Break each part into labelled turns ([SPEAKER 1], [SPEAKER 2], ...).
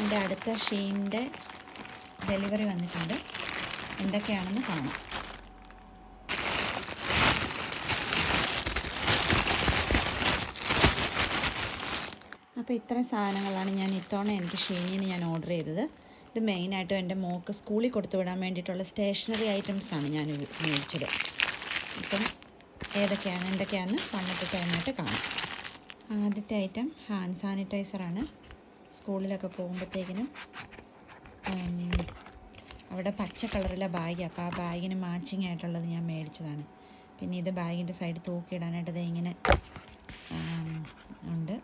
[SPEAKER 1] എന്റെ അടുത്ത ഷീന്റെ ഡെലിവറി വന്നിട്ടുണ്ട്. എന്തൊക്കെയാണെന്ന് കാണാം. അപ്പോൾ ഇത്രയും സാധനങ്ങളാണ് ഞാൻ ഇത്തവണ എനിക്ക് ഷീനിന് ഞാൻ ഓർഡർ ചെയ്തത്. ഇത് മെയിനായിട്ടും എന്റെ മോക്ക് സ്കൂളിൽ കൊടുത്തു വിടാൻ വേണ്ടിയിട്ടുള്ള സ്റ്റേഷനറി ഐറ്റംസാണ് ഞാൻ ഉപ- ഉപയോഗിച്ചത് ഇപ്പം ഏതൊക്കെയാണ് എന്തൊക്കെയാണെന്ന് പണ്ടത്തെ കഴിഞ്ഞിട്ട് കാണാം. ആദ്യത്തെ ഐറ്റം ഹാൻഡ് സാനിറ്റൈസറാണ്. സ്കൂളിലൊക്കെ പോകുമ്പോഴത്തേക്കിനും അവിടെ പച്ച കളറിലെ ബാഗ്. അപ്പോൾ ആ ബാഗിന് മാച്ചിങ് ആയിട്ടുള്ളത് ഞാൻ മേടിച്ചതാണ്. പിന്നെ ഇത് ബാഗിന്റെ സൈഡ് തൂക്കിയിടാനായിട്ട് ഇത് ഇങ്ങനെ ഉണ്ട്.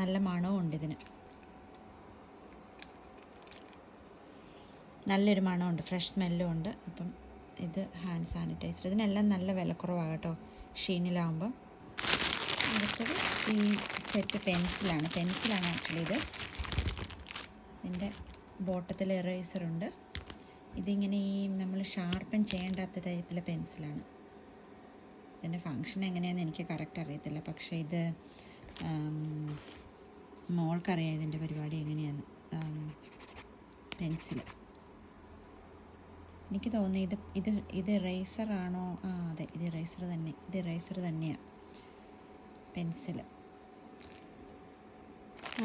[SPEAKER 1] നല്ല മണവും ഉണ്ട് ഇതിന്. നല്ലൊരു മണമുണ്ട് ഫ്രഷ് സ്മെല്ലും ഉണ്ട്. അപ്പം ഇത് ഹാൻഡ് സാനിറ്റൈസർ ഇതിനെല്ലാം നല്ല വിലക്കുറവാണ് കേട്ടോ. ഷീനിലാവുമ്പം അടുത്തത് ഈ സെറ്റ് പെൻസിലാണ് പെൻസിലാണ് ആക്ച്വലി ഇത്. ഇതിന്റെ ബോട്ടത്തിൽ എറേസറുണ്ട് ഇതിങ്ങനെ ഈ നമ്മൾ ഷാർപ്പൻ ചെയ്യേണ്ടാത്ത ടൈപ്പിലെ പെൻസിലാണ് ഇതിന്റെ ഫങ്ഷൻ എങ്ങനെയാണെന്ന് എനിക്ക് കറക്റ്റ് അറിയത്തില്ല. പക്ഷേ ഇത് മോൾക്കറിയാം ഇതിന്റെ പരിപാടി എങ്ങനെയാണ് പെൻസിൽ എനിക്ക് തോന്നി ഇത് ഇത് ഇത് ഇറേസറാണോ ആ അതെ ഇത് ഇറേസർ തന്നെ. ഇത് ഇറേസർ തന്നെയാണ് പെൻസിൽ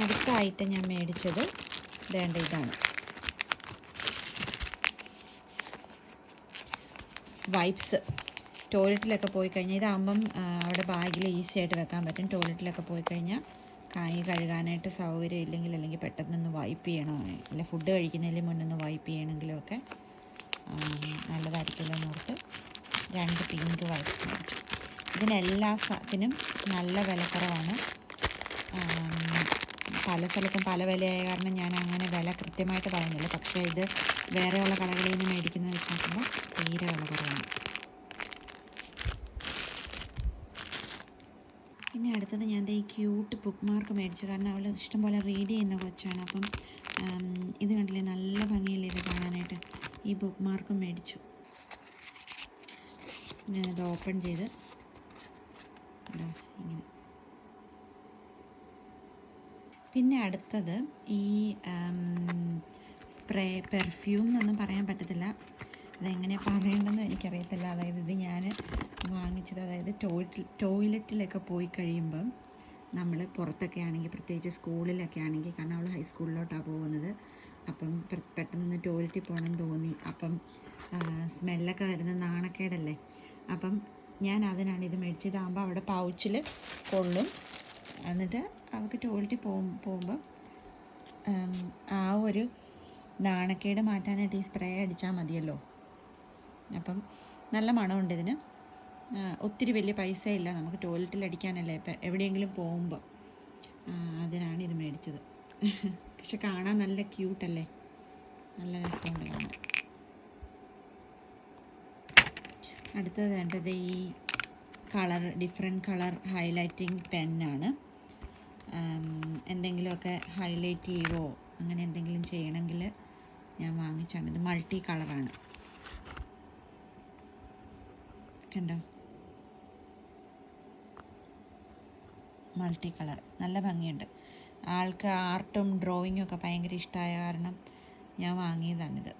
[SPEAKER 1] അടുത്തായിട്ട് ഞാൻ മേടിച്ചത് വേണ്ട ഇതാണ്. വൈപ്സ്. ടോയ്ലറ്റിലൊക്കെ പോയി കഴിഞ്ഞാൽ ഇതാകുമ്പം അവിടെ ബാഗിൽ ഈസി ആയിട്ട് വെക്കാൻ പറ്റും. ടോയ്ലറ്റിലൊക്കെ പോയി കഴിഞ്ഞാൽ കായി കഴുകാനായിട്ട് സൗകര്യം ഇല്ലെങ്കിൽ അല്ലെങ്കിൽ പെട്ടെന്നൊന്ന് വൈപ്പ് ചെയ്യണോ. അല്ല ഫുഡ് കഴിക്കുന്നതിന് മുന്നൊന്ന് വൈപ്പ് ചെയ്യണമെങ്കിലും ഒക്കെ എന്നോർത്ത് രണ്ട് പിങ്ക് വൈപ്സ് മേടിച്ചു. ഇതിനെല്ലാ സത്തിനും നല്ല വിലക്കുറവാണ്. പല സ്ഥലത്തും പല വിലയായ കാരണം ഞാൻ അങ്ങനെ വില കൃത്യമായിട്ട് പറയുന്നില്ല. പക്ഷേ ഇത് വേറെയുള്ള കടകളിൽ നിന്ന് മേടിക്കുന്നത് വെച്ച് നോക്കുമ്പോൾ തീരെ വില കുറവാണ്. പിന്നെ അടുത്തത് ഞാൻ ഈ ക്യൂട്ട് ബുക്ക് മാർക്ക് മേടിച്ചു. കാരണം അവൾ ഇഷ്ടംപോലെ റീഡ് ചെയ്യുന്ന കൊച്ചാണ്. അപ്പം ഇത് കണ്ടില്ലേ? നല്ല ഭംഗിയല്ലേ ഇത് കാണാനായിട്ട്? ഈ ബുക്ക് മാർക്കും മേടിച്ചു. ഞാനത് ഓപ്പൺ ചെയ്ത് ഇങ്ങനെ. പിന്നെ അടുത്തത് ഈ സ്പ്രേ പെർഫ്യൂം എന്നൊന്നും പറയാൻ പറ്റത്തില്ല. അതെങ്ങനെ പറയേണ്ടതെന്ന് എനിക്കറിയത്തില്ല. അതായത് ഇത് ഞാൻ വാങ്ങിച്ചത് അതായത് ടോയ്ലറ്റ് ടോയ്ലറ്റിലൊക്കെ പോയി കഴിയുമ്പം നമ്മൾ പുറത്തൊക്കെ ആണെങ്കിൽ പ്രത്യേകിച്ച് സ്കൂളിലൊക്കെ ആണെങ്കിൽ കാരണം അവൾ ഹൈസ്കൂളിലോട്ടാണ് പോകുന്നത്. അപ്പം പെട്ടെന്ന് ടോയ്ലറ്റിൽ പോകണം തോന്നി. അപ്പം സ്മെല്ലൊക്കെ വരുന്ന നാണക്കേടല്ലേ? അപ്പം ഞാൻ അതിനാണ് ഇത് മേടിച്ചത്. അവിടെ പൗച്ചിൽ കൊള്ളും. എന്നിട്ട് അവൾക്ക് ടോയ്ലറ്റിൽ പോകും പോകുമ്പോൾ ആ ഒരു നാണക്കേട് മാറ്റാനായിട്ട് ഈ സ്പ്രേ അടിച്ചാൽ മതിയല്ലോ. അപ്പം നല്ല മണമുണ്ട് ഇതിന്. ഒത്തിരി വലിയ പൈസ ഇല്ല നമുക്ക് ടോയ്ലറ്റിൽ അടിക്കാനല്ലേ. എവിടെയെങ്കിലും പോകുമ്പോൾ അതിനാണ് ഇത് മേടിച്ചത്. പക്ഷെ കാണാൻ നല്ല ക്യൂട്ടല്ലേ നല്ല രസമുണ്ട് കാണാൻ അടുത്തത് വേണ്ടത് ഈ കളർ ഡിഫറെന്റ് കളർ ഹൈലൈറ്റിംഗ് പെന്നാണ് എന്തെങ്കിലുമൊക്കെ ഹൈലൈറ്റ് ചെയ്യുവോ അങ്ങനെ എന്തെങ്കിലും ചെയ്യണമെങ്കിൽ ഞാൻ വാങ്ങിച്ചാണ്. ഇത് മൾട്ടി കളറാണ് കണ്ടോ? മൾട്ടി കളർ നല്ല ഭംഗിയുണ്ട്. ആൾക്ക് ആർട്ടും ഡ്രോയിങ്ങും ഒക്കെ ഭയങ്കര ഇഷ്ടമായ കാരണം ഞാൻ വാങ്ങിയതാണിത്.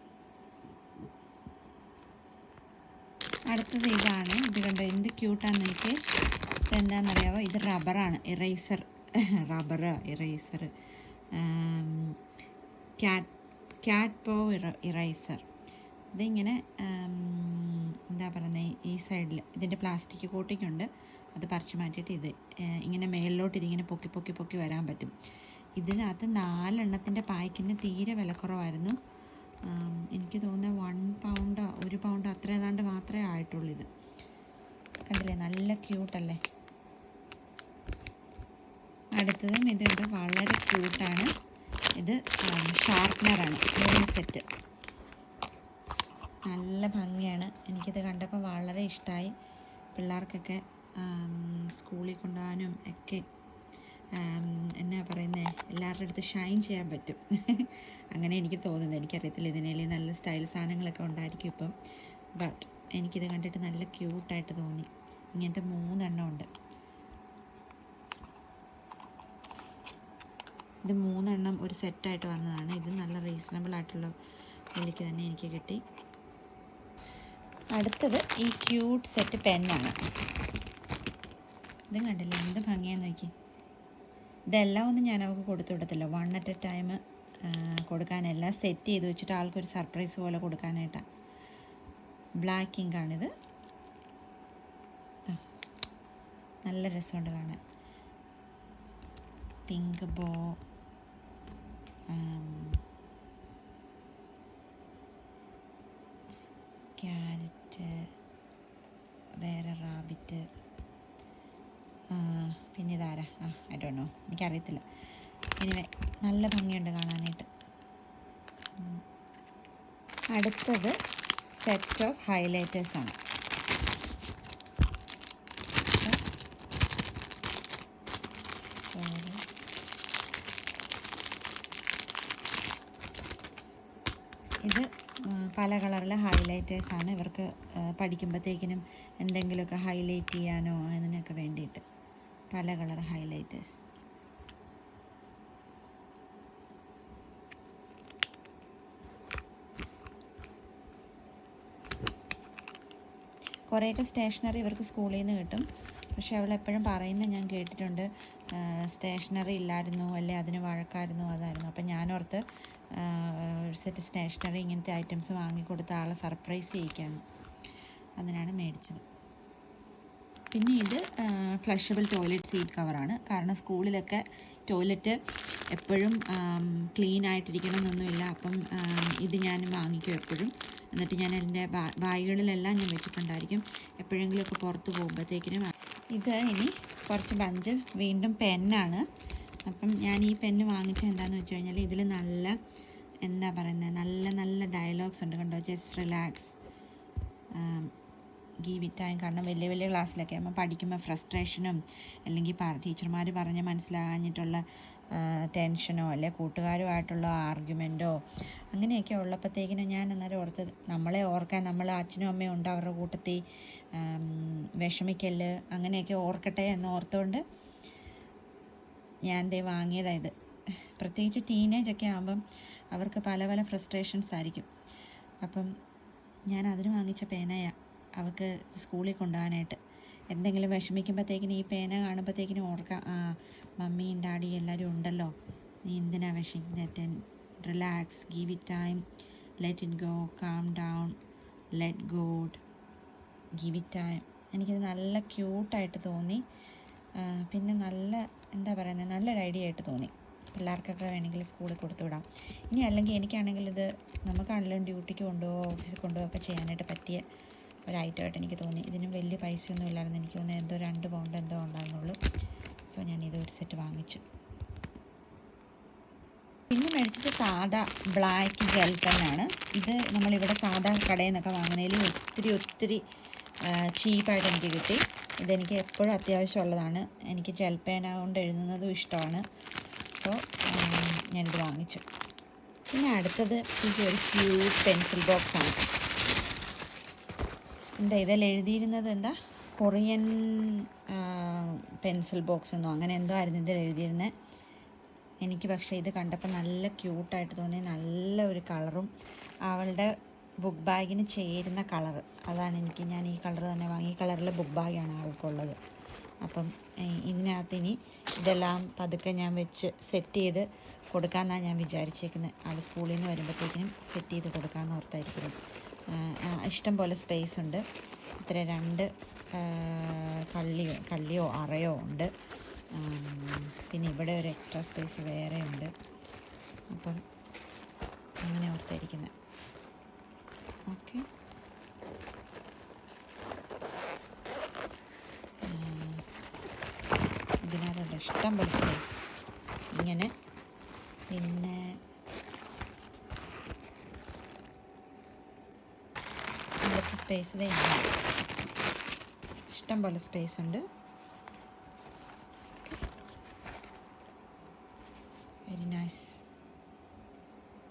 [SPEAKER 1] അടുത്തത് ഇതാണ്. ഇത് കണ്ടോ എന്ത് ക്യൂട്ടാന്ന് എനിക്ക് ഇതെന്താണെന്നറിയാവോ ഇത് റബ്ബറാണ്. Eraser rubber eraser cat cat പോ ഇറ ഇറേസർ ഇതിങ്ങനെ എന്താ പറയുന്നത് ഈ സൈഡിൽ ഇതിന്റെ പ്ലാസ്റ്റിക് കോട്ടിംഗ് ഉണ്ട് അത് പറിച്ചു മാറ്റിയിട്ട് ഇത് ഇങ്ങനെ മേളിലോട്ട് ഇതിങ്ങനെ പൊക്കി പൊക്കി പൊക്കി വരാൻ പറ്റും. ഇതിനകത്ത് നാലെണ്ണത്തിന്റെ പായ്ക്കിന് തീരെ വിലക്കുറവായിരുന്നു. എനിക്ക് തോന്നുന്നത് വൺ പൗണ്ട് ഒരു പൗണ്ട് അത്ര ഏതാണ്ട് മാത്രമേ ആയിട്ടുള്ളൂ ഇത് കണ്ടില്ലേ? നല്ല ക്യൂട്ടല്ലേ അടുത്തതും ഇതുണ്ട് വളരെ ക്യൂട്ടാണ് ഇത് ഷാർപ്പ്നറാണ് മൂന്ന് സെറ്റ് നല്ല ഭംഗിയാണ്. എനിക്കിത് കണ്ടപ്പോൾ വളരെ ഇഷ്ടമായി പിള്ളേർക്കൊക്കെ സ്കൂളിൽ കൊണ്ടുപോകാനും ഒക്കെ എന്നാ പറയുന്നത് എല്ലാവരുടെ അടുത്ത് ഷൈൻ ചെയ്യാൻ പറ്റും. അങ്ങനെ എനിക്ക് തോന്നുന്നത് എനിക്കറിയത്തില്ല ഇതിനേലി നല്ല സ്റ്റൈൽ സാധനങ്ങളൊക്കെ ഉണ്ടായിരിക്കും ഇപ്പം. ബട്ട് എനിക്കിത് കണ്ടിട്ട് നല്ല ക്യൂട്ടായിട്ട് തോന്നി. ഇങ്ങനത്തെ മൂന്നെണ്ണം ഉണ്ട്. ഇത് മൂന്നെണ്ണം ഒരു സെറ്റായിട്ട് വന്നതാണ്. ഇത് നല്ല റീസണബിൾ ആയിട്ടുള്ള വിലയ്ക്ക് തന്നെ എനിക്ക് കിട്ടി. അടുത്തത് ഈ ക്യൂട്ട് സെറ്റ് പെന്നാണ് ഇതും കണ്ടില്ല? എന്ത് ഭംഗിയാന്ന് നോക്കി ഇതെല്ലാം ഒന്നും ഞാൻ അവൾക്ക് കൊടുത്തു വിടത്തില്ല. വൺ അറ്റ് എ ടൈം കൊടുക്കാനെല്ലാം സെറ്റ് ചെയ്ത് വെച്ചിട്ട് ആൾക്കൊരു സർപ്രൈസ് പോലെ കൊടുക്കാനായിട്ടാണ് ബ്ലാക്ക് ഇങ്കാണിത് നല്ല രസമുണ്ട് കാണാൻ. പിങ്ക് ബോ ക്യാരറ്റ് വേറെ റാബിറ്റ് പിന്നെ ഇതാരാ ആ ഐ ഡോ നോ എനിക്കറിയത്തില്ല. എനിവേ നല്ല ഭംഗിയുണ്ട് കാണാനായിട്ട്. അടുത്തത് സെറ്റ് ഓഫ് ഹൈലൈറ്റേഴ്സ് ആണ്. ഇത് പല കളറിലെ ഹൈലൈറ്റേഴ്സ് ആണ്. ഇവർക്ക് പഠിക്കുമ്പോഴത്തേക്കിനും എന്തെങ്കിലുമൊക്കെ ഹൈലൈറ്റ് ചെയ്യാനോ അതിനൊക്കെ വേണ്ടിയിട്ട് പല കളർ ഹൈലൈറ്റേഴ്സ് കുറേയൊക്കെ സ്റ്റേഷനറി ഇവർക്ക് സ്കൂളിൽ നിന്ന് കിട്ടും. പക്ഷെ അവൾ എപ്പോഴും പറയുന്നത് ഞാൻ കേട്ടിട്ടുണ്ട് സ്റ്റേഷനറി ഇല്ലായിരുന്നു അല്ലെ അതിന് വഴക്കായിരുന്നു അതായിരുന്നു. അപ്പം ഞാനോർത്ത് ഒരു സെറ്റ് സ്റ്റേഷനറി ഇങ്ങനത്തെ ഐറ്റംസ് വാങ്ങിക്കൊടുത്ത ആളെ സർപ്രൈസ് ചെയ്യിക്കാൻ അതിനാണ് മേടിച്ചത്. പിന്നെ ഇത് ഫ്ലഷബിൾ ടോയ്ലറ്റ് സീറ്റ് കവറാണ്. കാരണം സ്കൂളിലൊക്കെ ടോയ്ലറ്റ് എപ്പോഴും ക്ലീൻ ആയിട്ടിരിക്കണം എന്നൊന്നുമില്ല അപ്പം ഇത് ഞാൻ വാങ്ങിക്കും എപ്പോഴും. എന്നിട്ട് ഞാൻ എന്റെ ബാഗുകളിലെല്ലാം ഞാൻ വെച്ചിട്ടുണ്ടായിരിക്കും. എപ്പോഴെങ്കിലുമൊക്കെ പുറത്ത് പോകുമ്പോഴത്തേക്കിനും. ഇത് ഇനി കുറച്ച് ബഞ്ച് വീണ്ടും പെന്നാണ്. അപ്പം ഞാൻ ഈ പെന്ന് വാങ്ങിച്ചത് എന്താണെന്ന് വെച്ച് കഴിഞ്ഞാൽ ഇതിൽ നല്ല എന്താ പറയുന്നത് നല്ല നല്ല ഡയലോഗ്സ് ഉണ്ട് കണ്ടോ? Just relax give it time കാരണം വലിയ വലിയ ക്ലാസ്സിലൊക്കെ ആകുമ്പോൾ പഠിക്കുമ്പോൾ ഫ്രസ്ട്രേഷനും അല്ലെങ്കിൽ ടീച്ചർമാർ പറഞ്ഞ് മനസ്സിലാകാഞ്ഞിട്ടുള്ള ടെൻഷനോ അല്ലെ കൂട്ടുകാരുമായിട്ടുള്ള ആർഗ്യുമെന്റോ അങ്ങനെയൊക്കെ ഉള്ളപ്പോഴത്തേക്കിനും ഞാൻ അന്നേരം ഓർത്ത് നമ്മളെ ഓർക്കാൻ നമ്മൾ അച്ഛനും അമ്മയും ഉണ്ട് അവരുടെ കൂട്ടത്തിൽ വിഷമിക്കൽ അങ്ങനെയൊക്കെ ഓർക്കട്ടെ എന്ന് ഓർത്തുകൊണ്ട് ഞാൻ ദേ വാങ്ങിയതായത് പ്രത്യേകിച്ച് ടീനേജ് ഒക്കെ ആകുമ്പം അവർക്ക് പല പല ഫ്രസ്ട്രേഷൻസ് ആയിരിക്കും. അപ്പം ഞാൻ അതിന് വാങ്ങിച്ച പേനയാണ് അവൾക്ക് സ്കൂളിൽ കൊണ്ടുപോകാനായിട്ട്. എന്തെങ്കിലും വിഷമിക്കുമ്പോഴത്തേക്കിനും ഈ പേന കാണുമ്പോഴത്തേക്കിനും ഓർക്കാം ആ മമ്മിയും ഡാഡിയും എല്ലാവരും ഉണ്ടല്ലോ. നീ എന്തിനാ വിഷമിക്കുന്നത് relax give it time let it go calm down let god give it time. എനിക്കത് നല്ല ക്യൂട്ടായിട്ട് തോന്നി. പിന്നെ നല്ല എന്താ പറയുന്നത് നല്ലൊരു ഐഡിയ ആയിട്ട് തോന്നി. പിള്ളേർക്കൊക്കെ വേണമെങ്കിൽ സ്കൂളിൽ കൊടുത്തു വിടാം. ഇനി അല്ലെങ്കിൽ എനിക്കാണെങ്കിൽ ഇത് നമുക്കാണെങ്കിലും ഡ്യൂട്ടിക്ക് കൊണ്ടുപോകുക ഓഫീസിൽ കൊണ്ടുപോകുക ഒക്കെ ചെയ്യാനായിട്ട് പറ്റിയ ഒരു ഐറ്റമായിട്ട് എനിക്ക് തോന്നി. ഇതിന് വലിയ പൈസയൊന്നും ഇല്ലായിരുന്നു. എനിക്ക് തോന്നുന്നു എന്തോ രണ്ട് പൗണ്ട് എന്തോ ഉണ്ടായിരുന്നുള്ളൂ സോ ഞാൻ ഇതൊരു സെറ്റ് വാങ്ങിച്ചു. പിന്നെ മേടിച്ചത് സാധാ ബ്ലാക്ക് ജെൽ പെന്നാണ് ഇത് നമ്മളിവിടെ സാധാ കടയിൽ നിന്നൊക്കെ വാങ്ങുന്നതിൽ ഒത്തിരി ഒത്തിരി ചീപ്പായിട്ട് എനിക്ക് കിട്ടി. ഇതെനിക്ക് എപ്പോഴും അത്യാവശ്യമുള്ളതാണ്. എനിക്ക് ജെൽ പേന കൊണ്ട് എഴുതുന്നതും ഇഷ്ടമാണ്. സോ ഞാനിത് വാങ്ങിച്ചു. പിന്നെ അടുത്തത് ഈ ഒരു ക്യൂട്ട് പെൻസിൽ ബോക്സ് ആണ് എന്താ ഇതിൽ എഴുതിയിരുന്നത് എന്താ? കൊറിയൻ പെൻസിൽ ബോക്സ് എന്നോ അങ്ങനെ എന്തോ ആയിരുന്നു ഇതിൽ എഴുതിയിരുന്നത് എനിക്ക് പക്ഷേ ഇത് കണ്ടപ്പോൾ നല്ല ക്യൂട്ടായിട്ട് തോന്നി. നല്ല ഒരു കളറും അവളുടെ ബുക്ക് ബാഗിന് ചേരുന്ന കളർ അതാണ് എനിക്ക് ഞാൻ ഈ കളർ തന്നെ വാങ്ങി. ഈ കളറിലെ ബുക്ക് ബാഗാണ് അവൾക്കുള്ളത്. അപ്പം ഇതിനകത്ത് ഇനി ഇതെല്ലാം പതുക്കെ ഞാൻ വെച്ച് സെറ്റ് ചെയ്ത് കൊടുക്കാമെന്നാണ് ഞാൻ വിചാരിച്ചേക്കുന്നത് ആൾ സ്കൂളിൽ നിന്ന് വരുമ്പോഴത്തേക്കിനും സെറ്റ് ചെയ്ത് കൊടുക്കാമെന്ന് ആ, ഇഷ്ടം പോലെ സ്പേസ് ഉണ്ട്. ഇത്ര രണ്ട് കള്ളി കള്ളിയോ അറയോ ഉണ്ട്. പിന്നെ ഇവിടെ ഒരു എക്സ്ട്രാ സ്പേസ് വേറെ ഉണ്ട്. അപ്പം അങ്ങനെ ഓർത്തായിരിക്കുന്നത് ഓക്കെ ഇതിനകത്തുണ്ട് ഇഷ്ടം പോലെ സ്പേസ് ഇങ്ങനെ. പിന്നെ സ്പേസ് ഇഷ്ടം പോലെ സ്പേസ് ഉണ്ട്.